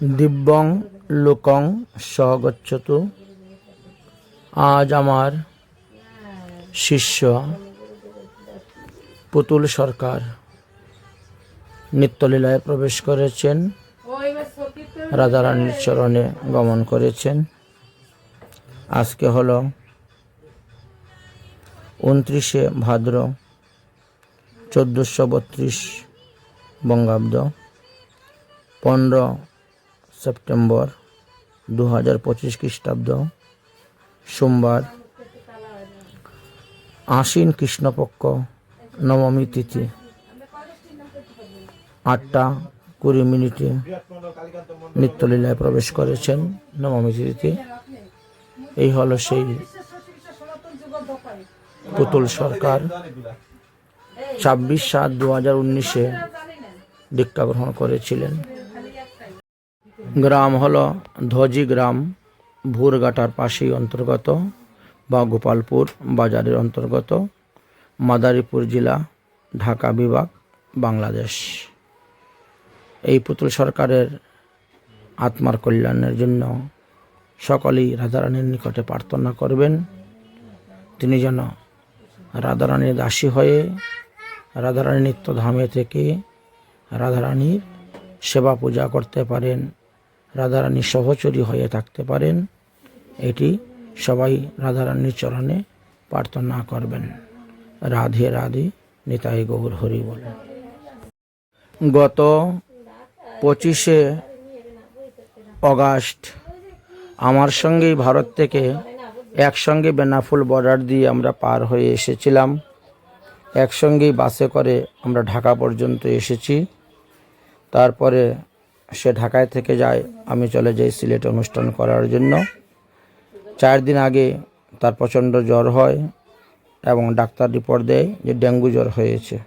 দিব্যং লোকং সহগচ্ছতু আজ আমার শিষ্য পুতুল সরকার নিত্যলীলায় প্রবেশ করেছেন। রাধারানীর চরণে গমন করেছেন। আজকে হলো উনত্রিশে ভাদ্র চোদ্দোশো বত্রিশ বঙ্গাব্দ। পনেরো সেপ্টেম্বর দু হাজার পঁচিশ খ্রিস্টাব্দ, সোমবার, আশ্বিন কৃষ্ণপক্ষ নবমী তিথি, আটটা কুড়ি মিনিটে নিত্যলীলায় প্রবেশ করেছেন নবমী তিথিতে এই হলো সেই পুতুল সরকার। ছাব্বিশ সাত দু হাজার উনিশে দীক্ষা গ্রহণ করেছিলেন। গ্রাম হল ধজি গ্রাম ভুরঘাটার পাশেই অন্তর্গত বা গোপালপুর বাজারের অন্তর্গত, মাদারীপুর জেলা, ঢাকা বিভাগ, বাংলাদেশ। এই পুতুল সরকারের আত্মার কল্যাণের জন্য সকলেই রাধারানীর নিকটে প্রার্থনা করবেন। তিনি যেন রাধারানীর দাসী হয়ে রাধারানী নিত্যধামে থেকে রাধারানীর সেবা পূজা করতে পারেন। রাধারানীর সহচরী হয়ে থাকতে পারেন, এটি সবাই রাধারানীর চরণে প্রার্থনা করবেন। রাধে রাধে, নিতাই গৌর হরি বলে। গত পঁচিশে অগাস্ট আমার সঙ্গেই ভারত থেকে একসঙ্গে বেনাফুল বর্ডার দিয়ে আমরা পার হয়ে এসেছিলাম। একসঙ্গেই বাসে করে আমরা ঢাকা পর্যন্ত এসেছি। তারপরে সে ঢাকায় থেকে যায়। আমি চলে যাই সিলেট অনুষ্ঠান করার জন্য। চার দিন আগে তার প্রচণ্ড জ্বর হয় এবং ডাক্তার রিপোর্ট দেয় যে ডেঙ্গু জ্বর হয়েছে।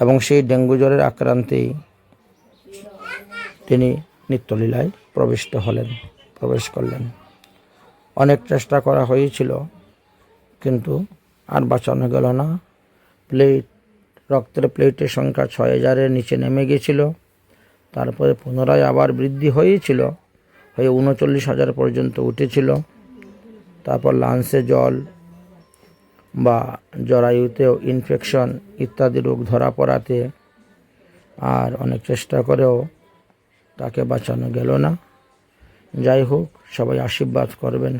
এবং সেই ডেঙ্গু জ্বরের আক্রান্তেই তিনি নিত্যলীলায় প্রবিষ্ট হলেন, প্রবেশ করলেন। অনেক চেষ্টা করা হয়েছিল, কিন্তু আর বাঁচানো গেল না। প্লেট, রক্তের প্লেটের সংখ্যা ছয় হাজারের নিচে নেমে গেছিল। তারপরে পুনরায় আবার বৃদ্ধি হয়েছিল, হয়ে উনচল্লিশ হাজার পর্যন্ত উঠেছিল। তারপর লাংসে জল বা জরায়ুতেও ইনফেকশন ইত্যাদি রোগ ধরা পড়াতে আর অনেক চেষ্টা করেও তাকে বাঁচানো গেল না। যাই হোক, সবাই আশীর্বাদ করবেন।